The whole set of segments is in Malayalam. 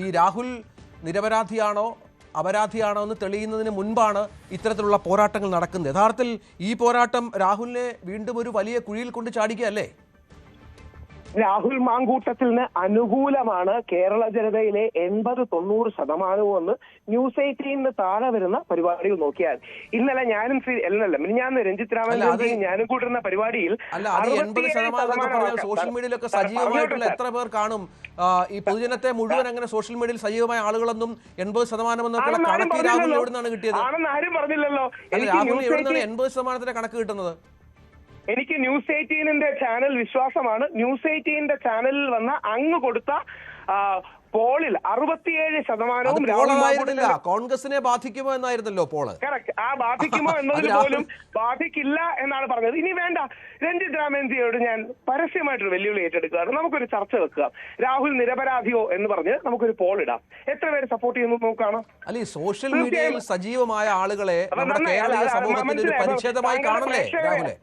ഈ രാഹുൽ നിരപരാധിയാണോ അപരാധിയാണോ എന്ന് തെളിയുന്നതിന് മുൻപാണ് ഇത്തരത്തിലുള്ള പോരാട്ടങ്ങൾ നടക്കുന്നത്. യഥാർത്ഥത്തിൽ ഈ പോരാട്ടം രാഹുലിനെ വീണ്ടും ഒരു വലിയ കുഴിയിൽ കൊണ്ട് ചാടിക്കുകയല്ലേ? രാഹുൽ മാങ്കൂട്ടത്തിന് അനുകൂലമാണ് കേരള ജനതയിലെ എൺപത് തൊണ്ണൂറ് ശതമാനവും എന്ന് ന്യൂസ് എയ്റ്റീനിന് താഴെ വരുന്ന പരിപാടികൾ നോക്കിയാൽ. ഇന്നലെ ഞാനും അല്ലല്ല ഞാൻ രഞ്ജിത് രാമൻ ഞാനും കൂട്ടുന്ന പരിപാടിയിൽ അല്ല അത് എൺപത് 67 ശതമാനം എന്നൊക്കെ പറഞ്ഞാൽ സോഷ്യൽ മീഡിയയിലൊക്കെ സജീവമായിട്ടുള്ള എത്ര പേർ കാണും? ഈ പൊതുജനത്തെ മുഴുവൻ അങ്ങനെ സോഷ്യൽ മീഡിയയിൽ സജീവമായ ആളുകളൊന്നും എൺപത് ശതമാനം എന്നൊക്കെ കണക്ക് രാഹുൽ എവിടെ നിന്നാണ് കിട്ടിയത്? ആണെന്ന് ആരും പറഞ്ഞില്ലല്ലോ. രാഹുൽ എവിടെ നിന്നാണ് എൺപത് ശതമാനത്തിന്റെ കണക്ക് കിട്ടുന്നത്? എനിക്ക് ന്യൂസ് എയ്റ്റീനിന്റെ ചാനൽ വിശ്വാസമാണ്. ന്യൂസ് എയ്റ്റീനിന്റെ ചാനലിൽ വന്ന അങ്ങ് കൊടുത്ത പോളിൽ അറുപത്തിയേഴ് ശതമാനവും കോൺഗ്രസിനെ ബാധിക്കുമോ എന്നായിരുന്നല്ലോ പോൾ. കറക്റ്റ് ആ ബാധിക്കുമോ എന്നതിൽ പോലും ബാധിക്കില്ല എന്നാണ് പറഞ്ഞത്. ഇനി വേണ്ട. രഞ്ജിത് രാമേന്ദ്രയോട് ഞാൻ പരസ്യമായിട്ടൊരു വെല്ലുവിളി ഏറ്റെടുക്കുകയാണ്. നമുക്കൊരു ചർച്ച വെക്കുക. രാഹുൽ നിരപരാധിയോ എന്ന് പറഞ്ഞ് നമുക്കൊരു പോൾ ഇടാം. എത്ര പേര് സപ്പോർട്ട് ചെയ്യുന്നു നോക്കാണ് അല്ലെ സോഷ്യൽ മീഡിയയിൽ സജീവമായ ആളുകളെ. പരിച്ഛേദമായി താങ്കളുടെ കാണല്ലേ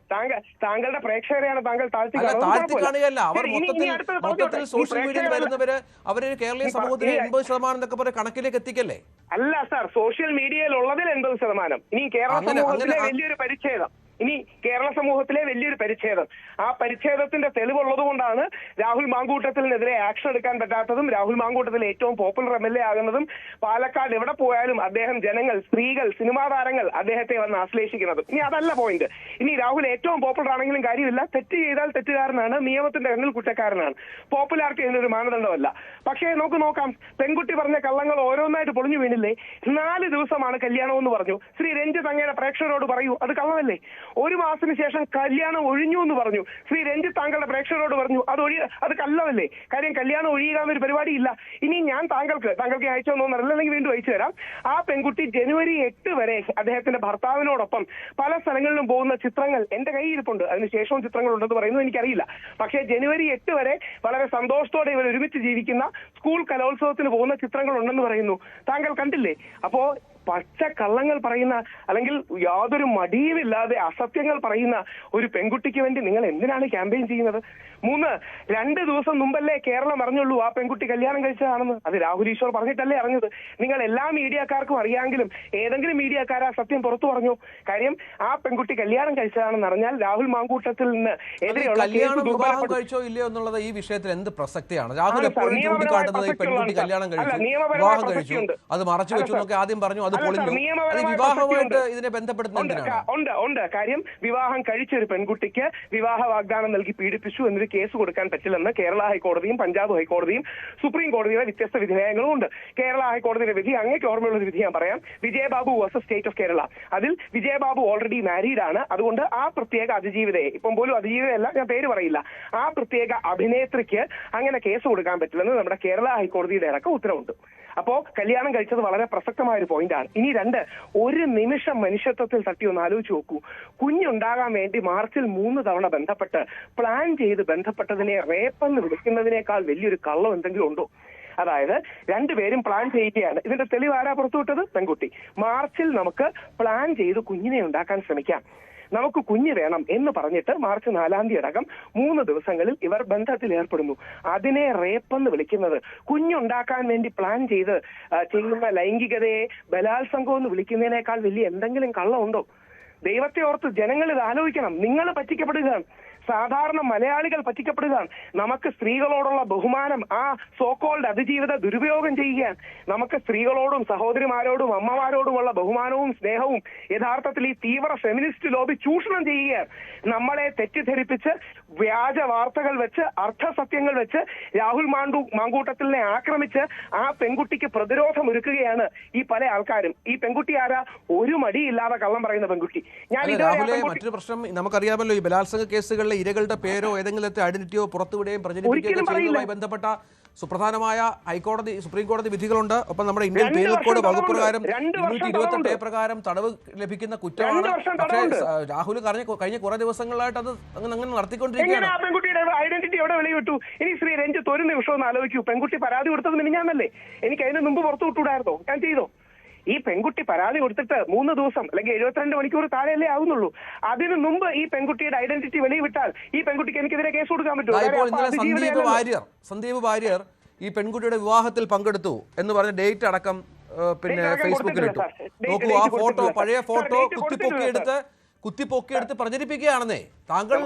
താങ്കളുടെ പ്രേക്ഷകരെയാണ് താങ്കൾ താഴ്ത്തി. താഴ്ത്തി കാണുകയല്ല അവർ മൊത്തത്തിൽ മൊത്തത്തിൽ സോഷ്യൽ മീഡിയയിൽ വരുന്നവര് അവർ കേരളീയ സമൂഹത്തിന് എൺപത് ശതമാനം എന്നൊക്കെ പറഞ്ഞ കണക്കിലേക്ക് എത്തിക്കല്ലേ? അല്ല സാർ സോഷ്യൽ മീഡിയയിൽ ഉള്ളതിൽ എൺപത് ശതമാനം. ഇനി കേരള സമൂഹത്തിലെ വലിയൊരു പരിച്ഛേദം. ഇനി കേരള സമൂഹത്തിലെ വലിയൊരു പരിച്ഛേദം. ആ പരിച്ഛേദത്തിന്റെ തെളിവുള്ളത് കൊണ്ടാണ് രാഹുൽ മാങ്കൂട്ടത്തിനെതിരെ ആക്ഷൻ എടുക്കാൻ പറ്റാത്തതും രാഹുൽ മാങ്കൂട്ടത്തിൽ ഏറ്റവും പോപ്പുലർ എം എൽ എ ആകുന്നതും പാലക്കാട് എവിടെ പോയാലും അദ്ദേഹം ജനങ്ങൾ സ്ത്രീകൾ സിനിമാ താരങ്ങൾ അദ്ദേഹത്തെ വന്ന് ആശ്ലേഷിക്കുന്നതും. ഇനി അതല്ല പോയിന്റ് ഇനി രാഹുൽ ഏറ്റവും പോപ്പുലർ ആണെങ്കിലും കാര്യമില്ല. തെറ്റ് ചെയ്താൽ തെറ്റുകാരനാണ്. നിയമത്തിന്റെ കണ്ണിൽ കുറ്റക്കാരനാണ്. പോപ്പുലാരിറ്റി ഇതിനൊരു മാനദണ്ഡമല്ല. പക്ഷേ നമുക്ക് നോക്കാം. പെൺകുട്ടി പറഞ്ഞ കള്ളങ്ങൾ ഓരോന്നായിട്ട് പൊളിഞ്ഞു വീണില്ലേ? നാല് ദിവസമാണ് കല്യാണം എന്ന് പറഞ്ഞു. ശ്രീ രഞ്ജിത് അങ്ങയുടെ പ്രേക്ഷകരോട് പറയൂ അത് കള്ളമല്ലേ? ഒരു മാസത്തിന് ശേഷം കല്യാണം ഒഴിഞ്ഞു എന്ന് പറഞ്ഞു. ശ്രീ രഞ്ജിത്ത് താങ്കളുടെ പ്രേക്ഷകരോട് പറഞ്ഞു അത് ഒഴി അത് കല്ലതല്ലേ കാര്യം കല്യാണം ഒഴിയുക എന്നൊരു പരിപാടി ഇല്ല. ഇനി ഞാൻ താങ്കൾക്ക് താങ്കൾക്ക് അയച്ചു തന്നോന്ന് അല്ലെങ്കിൽ വീണ്ടും അയച്ചു തരാം. ആ പെൺകുട്ടി ജനുവരി എട്ട് വരെ അദ്ദേഹത്തിന്റെ ഭർത്താവിനോടൊപ്പം പല സ്ഥലങ്ങളിലും പോകുന്ന ചിത്രങ്ങൾ എന്റെ കയ്യിൽ ഇരിപ്പുണ്ട് അതിനുശേഷവും ചിത്രങ്ങൾ ഉണ്ടെന്ന് പറയുന്നത് എനിക്കറിയില്ല. പക്ഷേ ജനുവരി എട്ട് വരെ വളരെ സന്തോഷത്തോടെ ഇവർ ഒരുമിച്ച് ജീവിക്കുന്ന സ്കൂൾ കലോത്സവത്തിന് പോകുന്ന ചിത്രങ്ങൾ ഉണ്ടെന്ന് പറയുന്നു. താങ്കൾ കണ്ടില്ലേ? അപ്പോ പച്ച കള്ളങ്ങൾ പറയുന്ന അല്ലെങ്കിൽ യാതൊരു മടിയുമില്ലാതെ അസത്യങ്ങൾ പറയുന്ന ഒരു പെൺകുട്ടിക്ക് വേണ്ടി നിങ്ങൾ എന്തിനാണ് ക്യാമ്പയിൻ ചെയ്യുന്നത്? മൂന്ന് രണ്ട് ദിവസം മുമ്പല്ലേ കേരളം അറിഞ്ഞുള്ളൂ ആ പെൺകുട്ടി കല്യാണം കഴിച്ചതാണെന്ന്? അത് രാഹുൽ ഈശ്വർ പറഞ്ഞിട്ടല്ലേ അറിഞ്ഞത്. നിങ്ങൾ എല്ലാ മീഡിയക്കാർക്കും അറിയാമെങ്കിലും ഏതെങ്കിലും മീഡിയക്കാർ ആ സത്യം പുറത്തു പറഞ്ഞു. കാര്യം ആ പെൺകുട്ടി കല്യാണം കഴിച്ചതാണെന്ന് അറിഞ്ഞാൽ രാഹുൽ മാങ്കൂട്ടത്തിൽ നിന്ന് എതിരെയുള്ള കേസ് കഴിച്ചോ ഇല്ലയോ എന്നുള്ളത് ഈ വിഷയത്തിൽ എന്ത് പ്രസക്തിയാണ്? രാഹുൽ എപ്പോഴും ചൂണ്ടിക്കാട്ടുന്നത് ഈ പെൺകുട്ടി കല്യാണം കഴിച്ചു നിയമപരമായ വിവാഹം കഴിച്ചു. അത് മറച്ചു വെച്ചു എന്നൊക്കെ ആദ്യം പറഞ്ഞു. അത് അത് വിവാഹമായിട്ട് ഇതിനെ ബന്ധപ്പെടുന്ന ഉണ്ട് ഉണ്ട് ഉണ്ട്. കാര്യം വിവാഹം കഴിച്ച ഒരു പെൺകുട്ടിക്ക് വിവാഹ വാഗ്ദാനം നൽകി പീഡിപ്പിച്ചു എന്നൊരു കേസ് കൊടുക്കാൻ പറ്റില്ലെന്ന് കേരള ഹൈക്കോടതിയും പഞ്ചാബ് ഹൈക്കോടതിയും സുപ്രീം കോടതിയുടെ വ്യത്യസ്ത വിധേയങ്ങളും ഉണ്ട്. കേരള ഹൈക്കോടതിയുടെ വിധി അങ്ങേക്ക് ഓർമ്മയുള്ള ഒരു വിധി ഞാൻ പറയാം. Vijaybabu versus state of Kerala. അതിൽ വിജയബാബു ഓൾറെഡി മാരീഡ് ആണ്. അതുകൊണ്ട് ആ പ്രത്യേക അതിജീവിതയെ ഇപ്പം പോലും അതിജീവിതയല്ല ഞാൻ പേര് പറയില്ല. ആ പ്രത്യേക അഭിനേത്രിക്ക് അങ്ങനെ കേസ് കൊടുക്കാൻ പറ്റില്ലെന്ന് നമ്മുടെ കേരള ഹൈക്കോടതിയുടെ അടക്കം ഉത്തരവുണ്ട്. അപ്പോ കല്യാണം കഴിച്ചത് വളരെ പ്രസക്തമായ ഒരു പോയിന്റാണ് ഇനി രണ്ട് ഒരു നിമിഷം മനുഷ്യത്വത്തിൽ തട്ടി ഒന്ന് ആലോചിച്ച് നോക്കൂ. കുഞ്ഞുണ്ടാകാൻ വേണ്ടി മാർച്ചിൽ മൂന്ന് തവണ ബന്ധപ്പെട്ട് പ്ലാൻ ചെയ്ത് ബന്ധപ്പെട്ടതിനെ റേപ്പെന്ന് വിളിക്കുന്നതിനേക്കാൾ വലിയൊരു കള്ളം എന്തെങ്കിലും ഉണ്ടോ? അതായത് രണ്ടുപേരും പ്ലാൻ ചെയ്യുകയാണ്. ഇതിന്റെ തെളിവ് ആരാ പുറത്തുവിട്ടത്? പെൺകുട്ടി. മാർച്ചിൽ നമുക്ക് പ്ലാൻ ചെയ്ത് കുഞ്ഞിനെ ഉണ്ടാക്കാൻ ശ്രമിക്കാം. നമുക്ക് കുഞ്ഞ് വേണം എന്ന് പറഞ്ഞിട്ട് മാർച്ച് നാലാം തീയതി അടക്കം മൂന്ന് ദിവസങ്ങളിൽ ഇവർ ബന്ധത്തിൽ ഏർപ്പെടുന്നു. അതിനെ റേപ്പ് എന്ന് വിളിക്കുന്നത്. കുഞ്ഞുണ്ടാക്കാൻ വേണ്ടി പ്ലാൻ ചെയ്ത് ചെയ്യുന്ന ലൈംഗികതയെ ബലാത്സംഗം എന്ന് വിളിക്കുന്നതിനേക്കാൾ വലിയ എന്തെങ്കിലും കള്ളമുണ്ടോ? ദൈവത്തെ ഓർത്ത് ജനങ്ങൾ ഇത് ആലോചിക്കണം. നിങ്ങൾ പറ്റിക്കപ്പെടുകയാണ്. സാധാരണ മലയാളികൾ പറ്റിക്കപ്പെടുകയാണ്. നമുക്ക് സ്ത്രീകളോടുള്ള ബഹുമാനം ആ സോക്കോൾഡ് അതിജീവിത ദുരുപയോഗം ചെയ്യുകയാണ്. നമുക്ക് സ്ത്രീകളോടും സഹോദരിമാരോടും അമ്മമാരോടുമുള്ള ബഹുമാനവും സ്നേഹവും യഥാർത്ഥത്തിൽ ഈ തീവ്ര ഫെമിനിസ്റ്റ് ലോബി ചൂഷണം ചെയ്യുകയാണ്. നമ്മളെ തെറ്റിദ്ധരിപ്പിച്ച് വ്യാജ വാർത്തകൾ വെച്ച് അർത്ഥസത്യങ്ങൾ വെച്ച് രാഹുൽ മാണ്ടു മാങ്കൂട്ടത്തിനെ ആക്രമിച്ച് ആ പെൺകുട്ടിക്ക് പ്രതിരോധം ഒരുക്കുകയാണ് ഈ പല ആൾക്കാരും. ഈ പെൺകുട്ടി ആരാ? ഒരു മടിയില്ലാതെ കള്ളം പറയുന്ന പെൺകുട്ടി. ഞാൻ ഇതുവരെ മറ്റൊരു പ്രശ്നം നമുക്കറിയാമല്ലോ ഈ ബലാത്സംഗ കേസുകളിലെ ഇരകളുടെ പേരോ ഏതെങ്കിലും ഐഡന്റിറ്റിയോ പുറത്തുവിടുകയും പ്രചരിപ്പിക്കുകയും ബന്ധപ്പെട്ട സുപ്രധാനമായ ഹൈക്കോടതി സുപ്രീം കോടതി വിധികളുണ്ട്. ഒപ്പം നമ്മുടെ ഇന്ത്യൻ പേരിൽ കോഡ് വകുപ്പ്. പ്രകാരം ഇരുന്നൂറ്റി ഇരുപത്തെട്ട്. പ്രകാരം തടവ് ലഭിക്കുന്ന കുറ്റമാണ്. പക്ഷേ രാഹുൽ കഴിഞ്ഞ കഴിഞ്ഞ കുറെ ദിവസങ്ങളായിട്ട് അത് അങ്ങനെ അങ്ങനെ നടത്തിക്കൊണ്ടിരിക്കുകയാണ്. പെൺകുട്ടിയുടെ ഐഡന്റിറ്റി എവിടെ വെളിവിട്ടു ഇനി ശ്രീ രഞ്ജിത്ത് ഒരു നിമിഷം ഒന്ന് ആലോചിക്കൂ. പെൺകുട്ടി പരാതി കൊടുത്തത് മിനിഞ്ഞാന്നല്ലേ? എനിക്ക് അതിന് മുമ്പ് പുറത്തു വിട്ടുകൂടായിരുന്നോ ഞാൻ ചെയ്തോ? ഈ പെൺകുട്ടി പരാതി കൊടുത്തിട്ട് മൂന്ന് ദിവസം അല്ലെങ്കിൽ എഴുപത്തിരണ്ട് മണിക്കൂർ താഴെയല്ലേ ആവുന്നുള്ളൂ. അതിനു മുമ്പ് ഈ പെൺകുട്ടിയുടെ ഐഡന്റിറ്റി വെളിവിട്ടാൽ ഈ പെൺകുട്ടിക്ക് എനിക്കെതിരെ കേസ് കൊടുക്കാൻ പറ്റും സന്ദീപ്. വാര്യർ ഈ പെൺകുട്ടിയുടെ വിവാഹത്തിൽ പങ്കെടുത്തു എന്ന് പറഞ്ഞ ഡേറ്റ് അടക്കം പിന്നെ ഫേസ്ബുക്കിൽ ഇട്ടു. നോക്കൂ ആ ഫോട്ടോ പഴയ ഫോട്ടോ കുത്തിപ്പൊക്കിയെടുത്ത് കുത്തിപ്പൊക്കിയെടുത്ത് പ്രചരിപ്പിക്കുകയാണെന്നേ. താങ്കൾ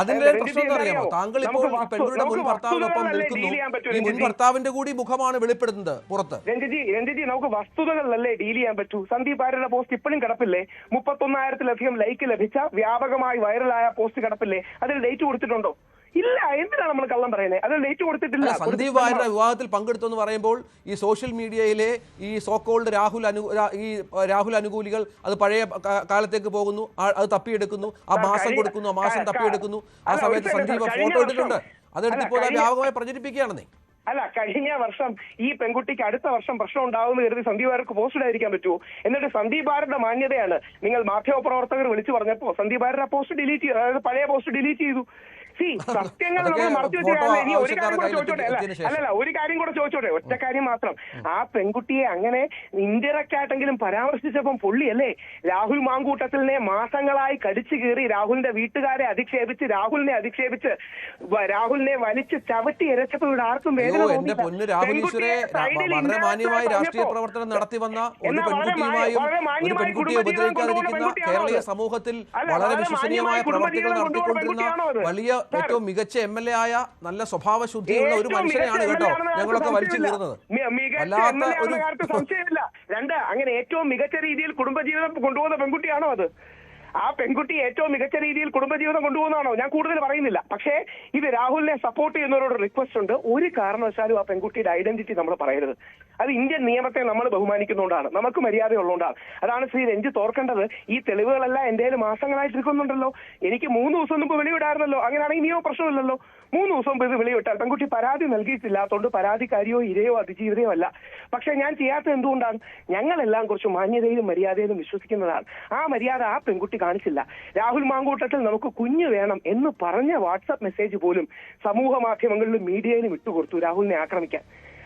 അതിന്റെ പ്രശ്നം എന്ന് അറിയാമോ അറിയാമോ? താങ്കൾ ഇപ്പോൾ പെൺകുട്ടിയുടെ മുൻ ഭർത്താവിനൊപ്പം നിൽക്കുന്നു. ഈ മുൻ ഭർത്താവിന്റെ കൂടി മുഖമാണ് വെളിപ്പെടുന്നത് പുറത്ത്. രഞ്ജിജി രഞ്ജിജി നമുക്ക് വസ്തുതകളിലല്ലേ ഡീൽ ചെയ്യാൻ പറ്റൂ? സന്ദീപ് ആര്യയുടെ പോസ്റ്റ് ഇപ്പോഴും കിടപ്പില്ലേ? മുപ്പത്തൊന്നായിരത്തിലധികം ലൈക്ക് ലഭിച്ച വ്യാപകമായി വൈറലായ പോസ്റ്റ് കിടപ്പില്ലേ? അതിൽ ഡേറ്റ് കൊടുത്തിട്ടുണ്ടോ? ഇല്ല എന്തിനാണ് നമ്മൾ കള്ളം പറയുന്നത് അതിൽ ഡേറ്റ് കൊടുത്തിട്ടില്ല. സന്ദീപ് വാര്യരുടെ വിവാഹത്തിൽ പങ്കെടുത്തു എന്ന് പറയുമ്പോൾ ഈ സോഷ്യൽ മീഡിയയിലെ ഈ സോക്കോൾഡ് രാഹുൽ അനു ഈ രാഹുൽ അനുകൂലികൾ അത് പഴയ കാലത്തേക്ക് പോകുന്നു അത് തപ്പിയെടുക്കുന്നു ആ മാസം കൊടുക്കുന്നു ആ മാസം തപ്പിയെടുക്കുന്നു ആ സമയത്ത് സന്ദീപ് ഫോട്ടോ എടുത്തിട്ടുണ്ട് അതെടുത്തിപ്പോൾ അതെടുത്ത് അല്ല, ഇപ്പോൾ വ്യാപകമായി പ്രചരിപ്പിക്കുകയാണെന്നേ അല്ല കഴിഞ്ഞ വർഷം ഈ പെൺകുട്ടിക്ക് അടുത്ത വർഷം പ്രശ്നം ഉണ്ടാവുമെന്ന് കരുതി സന്ദീപ് ആർക്ക് പോസ്റ്റഡ് ആയിരിക്കാൻ പറ്റുമോ? എന്നിട്ട് സന്ദീപ് ആരുടെ മാന്യതയാണ്. നിങ്ങൾ മാധ്യമ പ്രവർത്തകർ വിളിച്ചു പറഞ്ഞപ്പോ സന്ദീപ് ആരുടെ പോസ്റ്റ് ഡിലീറ്റ് ചെയ്തു അതായത് പഴയ പോസ്റ്റ് ഡിലീറ്റ് ചെയ്തു. സത്യങ്ങൾ നമ്മൾ മറച്ചു വെച്ചാൽ ഇനി ഒരു കാര്യം കൂടെ ചോദിച്ചോട്ടെ? അല്ല അല്ല അല്ലല്ല ഒരു കാര്യം കൂടെ ചോദിച്ചോട്ടെ? ഒറ്റ കാര്യം മാത്രം. ആ പെൺകുട്ടിയെ അങ്ങനെ ഇൻഡയറക്റ്റ് ആയിട്ടെങ്കിലും പരാമർശിച്ചപ്പം പുള്ളിയല്ലേ രാഹുൽ മാങ്കൂട്ടത്തിലിനെ മാസങ്ങളായി കടിച്ചു കീറി രാഹുലിന്റെ വീട്ടുകാരെ അധിക്ഷേപിച്ച് രാഹുലിനെ അധിക്ഷേപിച്ച് രാഹുലിനെ വലിച്ച് ചവിട്ടി ഇരച്ചപ്പോൾ ഇവിടെ ആർക്കും വേദന എന്റെ പൊന്നു സൈഡിൽ വളരെ മാന്യമായി രാഷ്ട്രീയ പ്രവർത്തനം നടത്തി വന്ന ഒരു പെൺകുട്ടിയുമായും ഒരു പെൺകുട്ടിയെ ഉപദ്രവിക്കാതിരിക്കുന്ന കേരളീയ സമൂഹത്തിൽ വളരെ വിശ്വസനീയമായ പ്രവർത്തികൾ നടത്തിക്കൊണ്ടിരുന്ന വലിയ ഏറ്റവും മികച്ച എം എൽ എ ആയ നല്ല സ്വഭാവ ശുദ്ധിയുള്ള ഒരു മനുഷ്യനെയാണ് കേട്ടോ ഞങ്ങളൊക്കെ വലിച്ചു തീർന്നത് കീറുന്നത് ആണെന്ന് ഒരു സംശയമില്ല. രണ്ട് അങ്ങനെ ഏറ്റവും മികച്ച രീതിയിൽ കുടുംബജീവിതം കൊണ്ടുപോകുന്ന പെൺകുട്ടിയാണോ അത്? ആ പെൺകുട്ടി ഏറ്റവും മികച്ച രീതിയിൽ കുടുംബജീവിതം കൊണ്ടുപോകുന്നതാണോ? ഞാൻ കൂടുതൽ പറയുന്നില്ല. പക്ഷേ ഇത് രാഹുലിനെ സപ്പോർട്ട് ചെയ്യുന്നവരോട് റിക്വസ്റ്റ് ഉണ്ട്. ഒരു കാരണവശാലും ആ പെൺകുട്ടിയുടെ ഐഡന്റിറ്റി നമ്മൾ പറയരുത്. അത് ഇന്ത്യൻ നിയമത്തെ നമ്മൾ ബഹുമാനിക്കുന്നതുകൊണ്ടാണ് നമുക്ക് മര്യാദ ഉള്ളതുകൊണ്ടാണ് അതാണ് ശ്രീ രഞ്ജിത്ത് ഓർക്കേണ്ടത് ഈ തെളിവുകളെല്ലാം എന്റെ കയ്യിൽ മാസങ്ങളായിട്ട് ഇരിക്കുന്നുണ്ടല്ലോ എനിക്ക് മൂന്ന് ദിവസം മുമ്പ് വെളിവിടായിരുന്നല്ലോ. അങ്ങനെയാണെങ്കിൽ നിയമ പ്രശ്നമില്ലല്ലോ. മൂന്ന് ദിവസം മുമ്പ് ഇത് വെളിവിട്ടാൽ പെൺകുട്ടി പരാതി നൽകിയിട്ടില്ലാത്തതുകൊണ്ട് പരാതിക്കാരിയോ ഇരയോ അതിജീവിതയോ അല്ല. പക്ഷെ ഞാൻ ചെയ്യാത്തത് എന്തുകൊണ്ടാണ്? ഞങ്ങളെല്ലാം കുറച്ച് മാന്യതയിലും മര്യാദയിലും വിശ്വസിക്കുന്നതാണ്. ആ മര്യാദ ആ പെൺകുട്ടി കാണിച്ചില്ല. രാഹുൽ മാങ്കൂട്ടത്തിൽ നമുക്ക് കുഞ്ഞു വേണം എന്ന് പറഞ്ഞ വാട്സപ്പ് മെസ്സേജ് പോലും സമൂഹ മാധ്യമങ്ങളിലും മീഡിയയിലും ഇട്ടുകൊടുത്തു രാഹുലിനെ ആക്രമിക്കാൻ.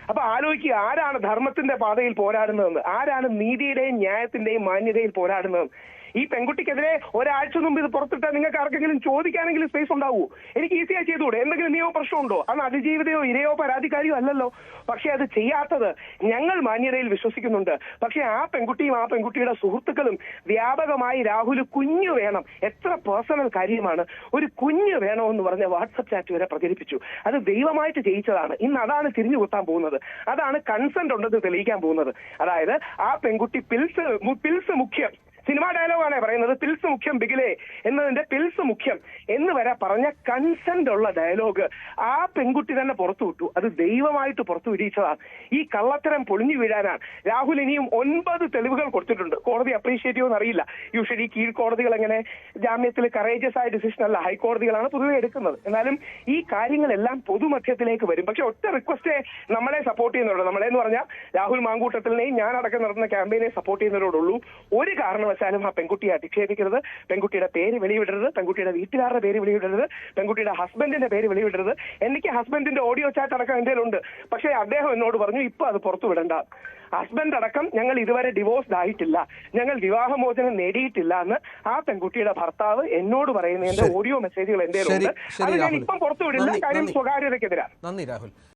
അപ്പൊ ആലോചിക്കുക ആരാണ് ധർമ്മത്തിന്റെ പാതയിൽ പോരാടുന്നതെന്ന്? ആരാണ് നീതിയുടെയും ന്യായത്തിന്റെയും മാന്യതയിൽ പോരാടുന്നത് ഈ പെൺകുട്ടിക്കെതിരെ ഒരാഴ്ച മുമ്പ് ഇത് പുറത്തിട്ടാൽ നിങ്ങൾക്ക് ആർക്കെങ്കിലും ചോദിക്കാനെങ്കിലും സ്പേസ് ഉണ്ടാവൂ? എനിക്ക് ഈസിയായി ചെയ്തുകൂടെ? എന്തെങ്കിലും നിയമ പ്രശ്നമുണ്ടോ? അന്ന് അതിജീവിതയോ ഇരയോ പരാതിക്കാരിയോ അല്ലല്ലോ. പക്ഷെ അത് ചെയ്യാത്തത് ഞങ്ങൾ മാന്യതയിൽ വിശ്വസിക്കുന്നുണ്ട്. പക്ഷെ ആ പെൺകുട്ടിയും ആ പെൺകുട്ടിയുടെ സുഹൃത്തുക്കളും വ്യാപകമായി രാഹുൽ കുഞ്ഞു വേണം. എത്ര പേഴ്സണൽ കാര്യമാണ്. ഒരു കുഞ്ഞ് വേണമെന്ന് പറഞ്ഞ വാട്സപ്പ് ചാറ്റ് വരെ പ്രചരിപ്പിച്ചു. അത് ദൈവമായിട്ട് ജയിച്ചതാണ്. ഇന്ന് അതാണ് തിരിഞ്ഞു കൂട്ടാൻ പോകുന്നത്. അതാണ് കൺസെന്റ് ഉണ്ടെന്ന് തെളിയിക്കാൻ പോകുന്നത്. അതായത് ആ പെൺകുട്ടി പിൽസ് പിൽസ് മുഖ്യം സിനിമാ ഡയലോഗാണ് പറയുന്നത്. പിൽസ് മുഖ്യം ബിഗിലേ എന്നതിന്റെ പിൽസ് മുഖ്യം എന്ന് വരെ പറഞ്ഞ കൺസെന്റ് ഉള്ള ഡയലോഗ് ആ പെൺകുട്ടി തന്നെ പുറത്തു വിട്ടു. അത് ദൈവമായിട്ട് പുറത്തു വിരിയിച്ചതാണ്. ഈ കള്ളത്തരം പൊളിഞ്ഞു വീഴാനാണ്. രാഹുൽ ഇനിയും ഒൻപത് തെളിവുകൾ കൊടുത്തിട്ടുണ്ട്. കോടതി അപ്രീഷിയേറ്റ് ചെയ്യുമെന്ന് അറിയില്ല. യൂഷ്വലി കീഴ്ക്കോടതികൾ എങ്ങനെ ജാമ്യത്തിൽ കറേജസ് ആയ ഡിസിഷൻ അല്ല ഹൈക്കോടതികളാണ് പൊതുവെ എടുക്കുന്നത്. എന്നാലും ഈ കാര്യങ്ങളെല്ലാം പൊതുമധ്യത്തിലേക്ക് വരും. പക്ഷെ ഒറ്റ റിക്വസ്റ്റേ നമ്മളെ സപ്പോർട്ട് ചെയ്യുന്നുള്ളൂ നമ്മളെ എന്ന് പറഞ്ഞാൽ രാഹുൽ മാങ്കൂട്ടത്തിനെയും ഞാൻ അടക്കം നടത്തുന്ന ക്യാമ്പയിനെ സപ്പോർട്ട് ചെയ്യുന്നവരോടുള്ളൂ. ഒരു കാരണവശാലും ആ പെൺകുട്ടിയെ അധിക്ഷേപിക്കരുത്. പെൺകുട്ടിയുടെ പേര് വെളിവിടരുത് പെൺകുട്ടിയുടെ വീട്ടുകാരുടെ പേര് വെളിവിടരുത് പെൺകുട്ടിയുടെ ഹസ്ബൻഡിന്റെ പേര് വെളിവിടരുത് എനിക്ക് ഹസ്ബൻഡിന്റെ ഓഡിയോ ചാറ്റ് അടക്കം എന്റെ ഉണ്ട് പക്ഷേ അദ്ദേഹം എന്നോട് പറഞ്ഞു ഇപ്പൊ അത് പുറത്തു വിടണ്ട. ഹസ്ബൻഡ് അടക്കം ഞങ്ങൾ ഇതുവരെ ഡിവോഴ്സ്ഡ് ആയിട്ടില്ല. ഞങ്ങൾ വിവാഹമോചനം നേടിയിട്ടില്ല എന്ന് ആ പെൺകുട്ടിയുടെ ഭർത്താവ് എന്നോട് പറയുന്നതിന്റെ എന്റെ ഓഡിയോ മെസ്സേജുകൾ എന്റെ ഉണ്ട് അത് ഞാൻ ഇപ്പം പുറത്തു വിടില്ല. കാര്യം. സ്വകാര്യതയ്ക്കെതിരാണ്. നന്ദി രാഹുൽ.